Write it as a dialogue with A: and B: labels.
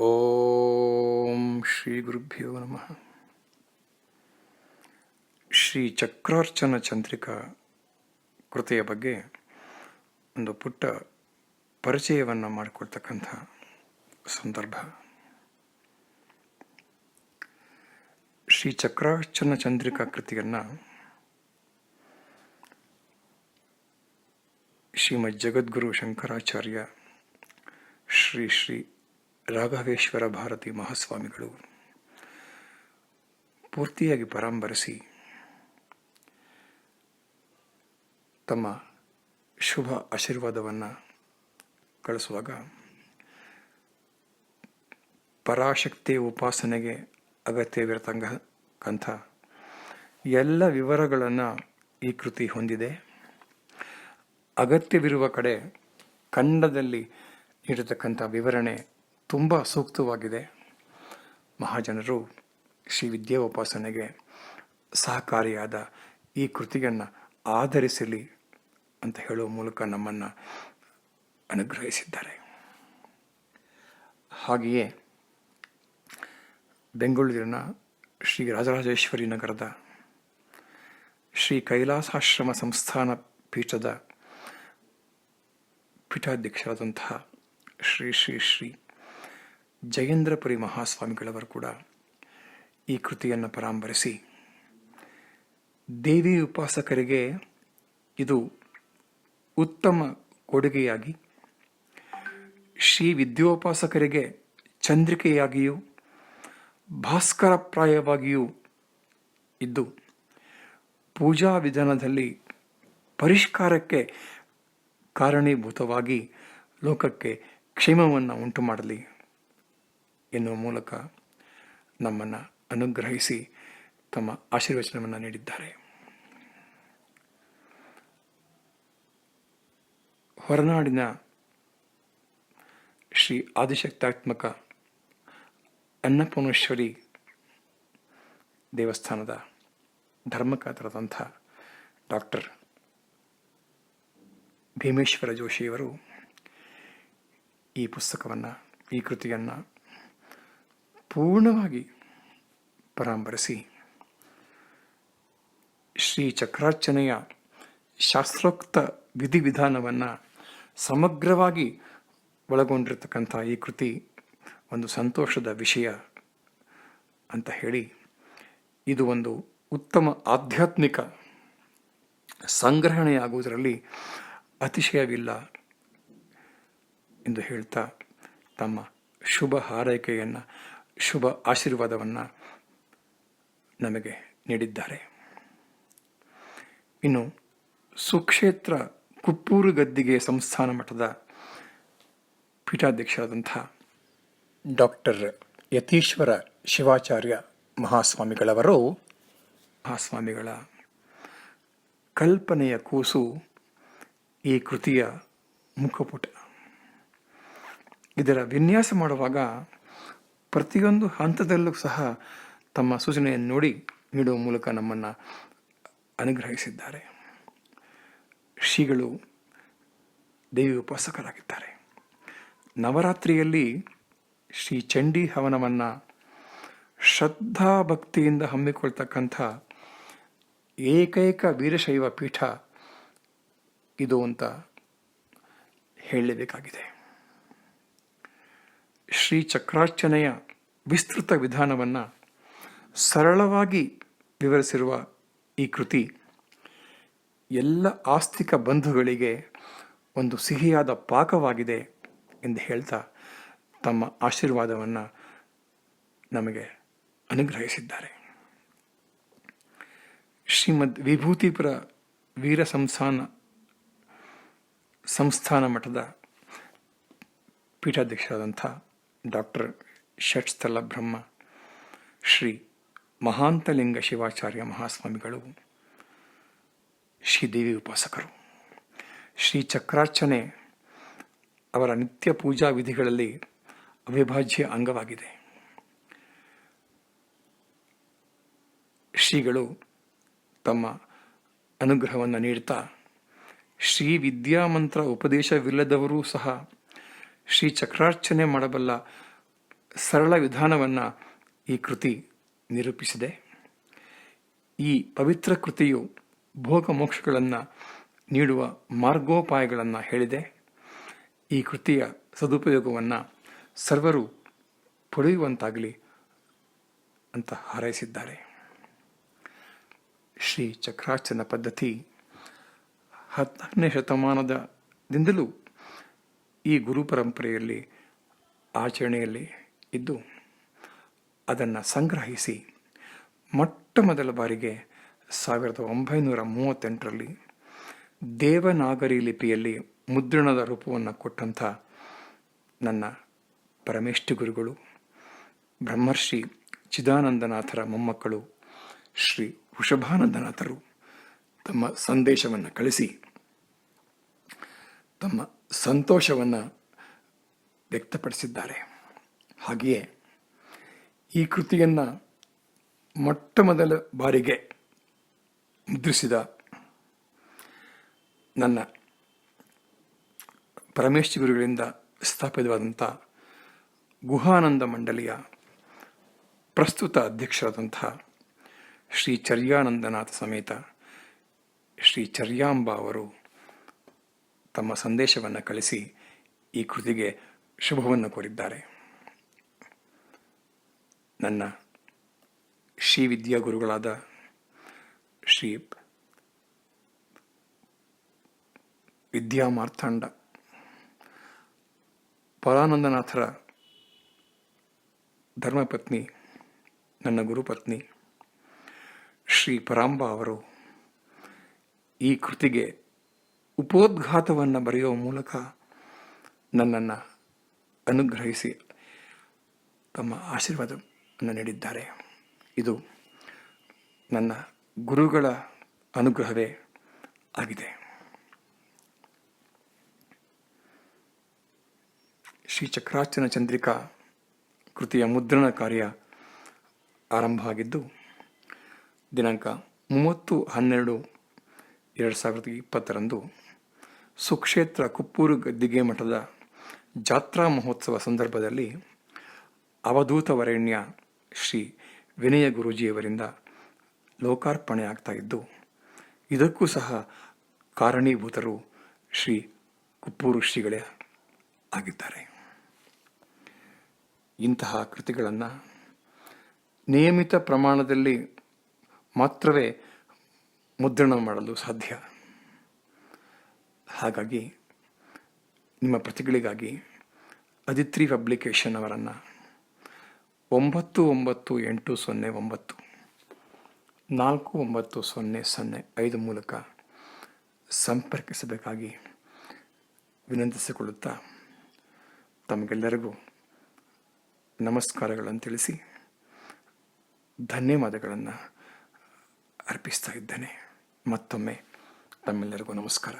A: ಓಂ ಶ್ರೀ ಗುರುಭ್ಯೋ ನಮಃ. ಶ್ರೀ ಚಕ್ರಾರ್ಚನ ಚಂದ್ರಿಕಾ ಕೃತಿಯ ಬಗ್ಗೆ ಒಂದು ಪುಟ್ಟ ಪರಿಚಯವನ್ನು ಮಾಡಿಕೊಳ್ತಕ್ಕಂಥ ಸಂದರ್ಭ. ಶ್ರೀ ಚಕ್ರಾರ್ಚನ ಚಂದ್ರಿಕಾ ಕೃತಿಯನ್ನು ಶ್ರೀಮದ್ ಜಗದ್ಗುರು ಶಂಕರಾಚಾರ್ಯ ಶ್ರೀ ಶ್ರೀ ರಾಘವೇಶ್ವರ ಭಾರತಿ ಮಹಾಸ್ವಾಮಿಗಳು ಪೂರ್ತಿಯಾಗಿ ಪರಾಂಬರಿಸಿ ತಮ್ಮ ಶುಭ ಆಶೀರ್ವಾದವನ್ನು ಕಳಿಸುವಾಗ ಪರಾಶಕ್ತಿ ಉಪಾಸನೆಗೆ ಅಗತ್ಯವಿರತಕ್ಕಂಥ ಎಲ್ಲ ವಿವರಗಳನ್ನು ಈ ಕೃತಿ ಹೊಂದಿದೆ. ಅಗತ್ಯವಿರುವ ಕಡೆ ಕನ್ನಡದಲ್ಲಿ ನೀಡತಕ್ಕಂಥ ವಿವರಣೆ ತುಂಬ ಸೂಕ್ತವಾಗಿದೆ. ಮಹಾಜನರು ಶ್ರೀ ವಿದ್ಯೋಪಾಸನೆಗೆ ಸಹಕಾರಿಯಾದ ಈ ಕೃತಿಯನ್ನು ಆಧರಿಸಲಿ ಅಂತ ಹೇಳುವ ಮೂಲಕ ನಮ್ಮನ್ನು ಅನುಗ್ರಹಿಸಿದ್ದಾರೆ. ಹಾಗೆಯೇ ಬೆಂಗಳೂರಿನ ಶ್ರೀ ರಾಜರಾಜೇಶ್ವರಿ ನಗರದ ಶ್ರೀ ಕೈಲಾಸಾಶ್ರಮ ಸಂಸ್ಥಾನ ಪೀಠದ ಪೀಠಾಧ್ಯಕ್ಷರಾದಂತಹ ಶ್ರೀ ಶ್ರೀ ಶ್ರೀ ಜಯೇಂದ್ರಪುರಿ ಮಹಾಸ್ವಾಮಿಗಳವರು ಕೂಡ ಈ ಕೃತಿಯನ್ನು ಪರಾಂಬರಿಸಿ, ದೇವಿ ಉಪಾಸಕರಿಗೆ ಇದು ಉತ್ತಮ ಕೊಡುಗೆಯಾಗಿ, ಶ್ರೀ ವಿದ್ಯೋಪಾಸಕರಿಗೆ ಚಂದ್ರಿಕೆಯಾಗಿಯೂ, ಭಾಸ್ಕರಪ್ರಾಯವಾಗಿಯೂ ಇದ್ದು, ಪೂಜಾ ವಿಧಾನದಲ್ಲಿ ಪರಿಷ್ಕಾರಕ್ಕೆ ಕಾರಣೀಭೂತವಾಗಿ ಲೋಕಕ್ಕೆ ಕ್ಷೇಮವನ್ನು ಉಂಟು ಮಾಡಲಿ ಎನ್ನುವ ಮೂಲಕ ನಮ್ಮನ್ನು ಅನುಗ್ರಹಿಸಿ ತಮ್ಮ ಆಶೀರ್ವಚನವನ್ನು ನೀಡಿದ್ದಾರೆ. ಹೊರನಾಡಿನ ಶ್ರೀ ಆದಿಶಕ್ತಾತ್ಮಕ ಅನ್ನಪೂರ್ಣೇಶ್ವರಿ ದೇವಸ್ಥಾನದ ಧರ್ಮಕಾತರಾದಂಥ ಡಾಕ್ಟರ್ ಭೀಮೇಶ್ವರ ಜೋಶಿಯವರು ಈ ಪುಸ್ತಕವನ್ನು, ಈ ಕೃತಿಯನ್ನು ಪೂರ್ಣವಾಗಿ ಪರಾಂಬರಿಸಿ. ಶ್ರೀ ಚಕ್ರಾರ್ಚನೆಯ ಶಾಸ್ತ್ರೋಕ್ತ ವಿಧಿವಿಧಾನವನ್ನು ಸಮಗ್ರವಾಗಿ ಒಳಗೊಂಡಿರತಕ್ಕಂಥ ಈ ಕೃತಿ ಒಂದು ಸಂತೋಷದ ವಿಷಯ ಅಂತ ಹೇಳಿ, ಇದು ಒಂದು ಉತ್ತಮ ಆಧ್ಯಾತ್ಮಿಕ ಸಂಗ್ರಹಣೆಯಾಗುವುದರಲ್ಲಿ ಅತಿಶಯವಿಲ್ಲ ಎಂದು ಹೇಳ್ತಾ ತಮ್ಮ ಶುಭ ಹಾರೈಕೆಯನ್ನು ಶುಭ ಆಶೀರ್ವಾದವನ್ನು ನಮಗೆ ನೀಡಿದ್ದಾರೆ. ಇನ್ನು ಸುಕ್ಷೇತ್ರ ಕುಪ್ಪೂರು ಗದ್ದಿಗೆ ಸಂಸ್ಥಾನ ಮಠದ ಪೀಠಾಧ್ಯಕ್ಷರಾದಂಥ ಡಾಕ್ಟರ್ ಯತೀಶ್ವರ ಶಿವಾಚಾರ್ಯ ಮಹಾಸ್ವಾಮಿಗಳವರು ಮಹಾಸ್ವಾಮಿಗಳ ಕಲ್ಪನೆಯ ಕೂಸು ಈ ಕೃತಿಯ ಮುಖಪುಟ. ಇದರ ವಿನ್ಯಾಸ ಮಾಡುವಾಗ ಪ್ರತಿಯೊಂದು ಹಂತದಲ್ಲೂ ಸಹ ತಮ್ಮ ಸೂಚನೆಯನ್ನು ನೋಡಿ ನೀಡುವ ಮೂಲಕ ನಮ್ಮನ್ನು ಅನುಗ್ರಹಿಸಿದ್ದಾರೆ. ಶ್ರೀಗಳು ದೇವಿ ಉಪಾಸಕರಾಗಿದ್ದಾರೆ. ನವರಾತ್ರಿಯಲ್ಲಿ ಶ್ರೀ ಚಂಡಿ ಹವನವನ್ನು ಶ್ರದ್ಧಾ ಭಕ್ತಿಯಿಂದ ಹಮ್ಮಿಕೊಳ್ತಕ್ಕಂಥ ಏಕೈಕ ವೀರಶೈವ ಪೀಠ ಇದು ಅಂತ ಹೇಳಲೇಬೇಕಾಗಿದೆ. ಶ್ರೀ ಚಕ್ರಾರ್ಚನೆಯ ವಿಸ್ತೃತ ವಿಧಾನವನ್ನು ಸರಳವಾಗಿ ವಿವರಿಸಿರುವ ಈ ಕೃತಿ ಎಲ್ಲ ಆಸ್ತಿಕ ಬಂಧುಗಳಿಗೆ ಒಂದು ಸಿಹಿಯಾದ ಪಾಕವಾಗಿದೆ ಎಂದು ಹೇಳ್ತಾ ತಮ್ಮ ಆಶೀರ್ವಾದವನ್ನು ನಮಗೆ ಅನುಗ್ರಹಿಸಿದ್ದಾರೆ. ಶ್ರೀಮದ್ ವಿಭೂತಿಪುರ ವೀರ ಸಂಸ್ಥಾನ ಸಂಸ್ಥಾನ ಮಠದ ಪೀಠಾಧ್ಯಕ್ಷರಾದಂಥ ಡಾಕ್ಟರ್ ಷಟ್ಸ್ಥಲ ಬ್ರಹ್ಮ, ಶ್ರೀ ಮಹಾಂತಲಿಂಗ ಶಿವಾಚಾರ್ಯ ಮಹಾಸ್ವಾಮಿಗಳು, ಶ್ರೀದೇವಿ ಉಪಾಸಕರು. ಶ್ರೀ ಚಕ್ರಾರ್ಚನೆ ಅವರ ನಿತ್ಯ ಪೂಜಾ ವಿಧಿಗಳಲ್ಲಿ ಅವಿಭಾಜ್ಯ ಅಂಗವಾಗಿದೆ. ಶ್ರೀಗಳು ತಮ್ಮ ಅನುಗ್ರಹವನ್ನು ನೀಡ್ತಾ ಶ್ರೀ ವಿದ್ಯಾಮಂತ್ರ ಉಪದೇಶವಿಲ್ಲದವರೂ ಸಹ ಶ್ರೀ ಚಕ್ರಾರ್ಚನೆ ಮಾಡಬಲ್ಲ ಸರಳ ವಿಧಾನವನ್ನು ಈ ಕೃತಿ ನಿರೂಪಿಸಿದೆ. ಈ ಪವಿತ್ರ ಕೃತಿಯು ಭೋಗ ಮೋಕ್ಷಗಳನ್ನು ನೀಡುವ ಮಾರ್ಗೋಪಾಯಗಳನ್ನು ಹೇಳಿದೆ. ಈ ಕೃತಿಯ ಸದುಪಯೋಗವನ್ನು ಸರ್ವರು ಪಡೆಯುವಂತಾಗಲಿ ಅಂತ ಹಾರೈಸಿದ್ದಾರೆ. ಶ್ರೀ ಚಕ್ರಾರ್ಚನ ಪದ್ಧತಿ ಹದಿನಾರನೇ ಶತಮಾನದಿಂದಲೂ ಈ ಗುರು ಪರಂಪರೆಯಲ್ಲಿ ಆಚರಣೆಯಲ್ಲಿ ಇದ್ದು ಅದನ್ನು ಸಂಗ್ರಹಿಸಿ ಮೊಟ್ಟ ಮೊದಲ ಬಾರಿಗೆ ಸಾವಿರದ ಒಂಬೈನೂರ ಮೂವತ್ತೆಂಟರಲ್ಲಿ ದೇವನಾಗರಿ ಲಿಪಿಯಲ್ಲಿ ಮುದ್ರಣದ ರೂಪವನ್ನು ಕೊಟ್ಟಂಥ ನನ್ನ ಪರಮೇಷ್ಠಿ ಗುರುಗಳು, ಬ್ರಹ್ಮರ್ಷಿ ಚಿದಾನಂದನಾಥರ ಮೊಮ್ಮಕ್ಕಳು ಶ್ರೀ ವೃಷಭಾನಂದನಾಥರು ತಮ್ಮ ಸಂದೇಶವನ್ನು ಕಳಿಸಿ ತಮ್ಮ ಸಂತೋಷವನ್ನು ವ್ಯಕ್ತಪಡಿಸಿದ್ದಾರೆ. ಹಾಗೆಯೇ ಈ ಕೃತಿಯನ್ನು ಮೊಟ್ಟ ಮೊದಲ ಬಾರಿಗೆ ಮುದ್ರಿಸಿದ ನನ್ನ ಪರಮೇಶ್ ಗುರುಗಳಿಂದ ಸ್ಥಾಪಿತವಾದಂಥ ಗುಹಾನಂದ ಮಂಡಳಿಯ ಪ್ರಸ್ತುತ ಅಧ್ಯಕ್ಷರಾದಂಥ ಶ್ರೀ ಚರ್ಯಾನಂದನಾಥ ಸಮೇತ ಶ್ರೀ ಚರ್ಯಾಂಬ ಅವರು ತಮ್ಮ ಸಂದೇಶವನ್ನು ಕಳಿಸಿ ಈ ಕೃತಿಗೆ ಶುಭವನ್ನು ಕೋರಿದ್ದಾರೆ. ನನ್ನ ಶ್ರೀ ವಿದ್ಯಾ ಗುರುಗಳಾದ ಶ್ರೀ ವಿದ್ಯಾ ಮಾರ್ತಾಂಡ ಪರಾನಂದನಾಥರ ಧರ್ಮಪತ್ನಿ, ನನ್ನ ಗುರುಪತ್ನಿ ಶ್ರೀ ಪರಾಂಬ ಅವರು ಈ ಕೃತಿಗೆ ಉಪೋದ್ಘಾತವನ್ನು ಬರೆಯುವ ಮೂಲಕ ನನ್ನನ್ನು ಅನುಗ್ರಹಿಸಿ ತಮ್ಮ ಆಶೀರ್ವಾದವನ್ನು ನೀಡಿದ್ದಾರೆ. ಇದು ನನ್ನ ಗುರುಗಳ ಅನುಗ್ರಹವೇ ಆಗಿದೆ. ಶ್ರೀ ಚಕ್ರಾಚನ ಚಂದ್ರಿಕಾ ಕೃತಿಯ ಮುದ್ರಣ ಕಾರ್ಯ ಆರಂಭ ಆಗಿದ್ದು, ದಿನಾಂಕ ಮೂವತ್ತು ಹನ್ನೆರಡು ಎರಡು ಸಾವಿರದ ಇಪ್ಪತ್ತರಂದು ಸುಕ್ಷೇತ್ರ ಕುಪ್ಪೂರು ಗದ್ದಿಗೆ ಮಠದ ಜಾತ್ರಾ ಮಹೋತ್ಸವ ಸಂದರ್ಭದಲ್ಲಿ ಅವಧೂತ ವರೇಣ್ಯ ಶ್ರೀ ವಿನಯ ಗುರೂಜಿಯವರಿಂದ ಲೋಕಾರ್ಪಣೆ ಆಗ್ತಾ ಇದ್ದು, ಇದಕ್ಕೂ ಸಹ ಕಾರಣೀಭೂತರು ಶ್ರೀ ಕುಪ್ಪೂರು ಶ್ರೀಗಳೇ ಆಗಿದ್ದಾರೆ. ಇಂತಹ ಕೃತಿಗಳನ್ನು ನಿಯಮಿತ ಪ್ರಮಾಣದಲ್ಲಿ ಮಾತ್ರವೇ ಮುದ್ರಣ ಮಾಡಲು ಸಾಧ್ಯ. ಹಾಗಾಗಿ ನಿಮ್ಮ ಪ್ರತಿಗಳಿಗಾಗಿ ಅದಿತ್ರಿ ಪಬ್ಲಿಕೇಶನ್ ಅವರನ್ನು ಒಂಬತ್ತು ಒಂಬತ್ತು ಎಂಟು ಸೊನ್ನೆ ಒಂಬತ್ತು, ನಾಲ್ಕು ಒಂಬತ್ತು ಸೊನ್ನೆ ಸೊನ್ನೆ ಐದು ಮೂಲಕ ಸಂಪರ್ಕಿಸಬೇಕಾಗಿ ವಿನಂತಿಸಿಕೊಳ್ಳುತ್ತಾ ತಮಗೆಲ್ಲರಿಗೂ ನಮಸ್ಕಾರಗಳನ್ನು ತಿಳಿಸಿ ಧನ್ಯವಾದಗಳನ್ನು ಅರ್ಪಿಸ್ತಾ ಇದ್ದೇನೆ. ಮತ್ತೊಮ್ಮೆ ತಮ್ಮೆಲ್ಲರಿಗೂ ನಮಸ್ಕಾರ.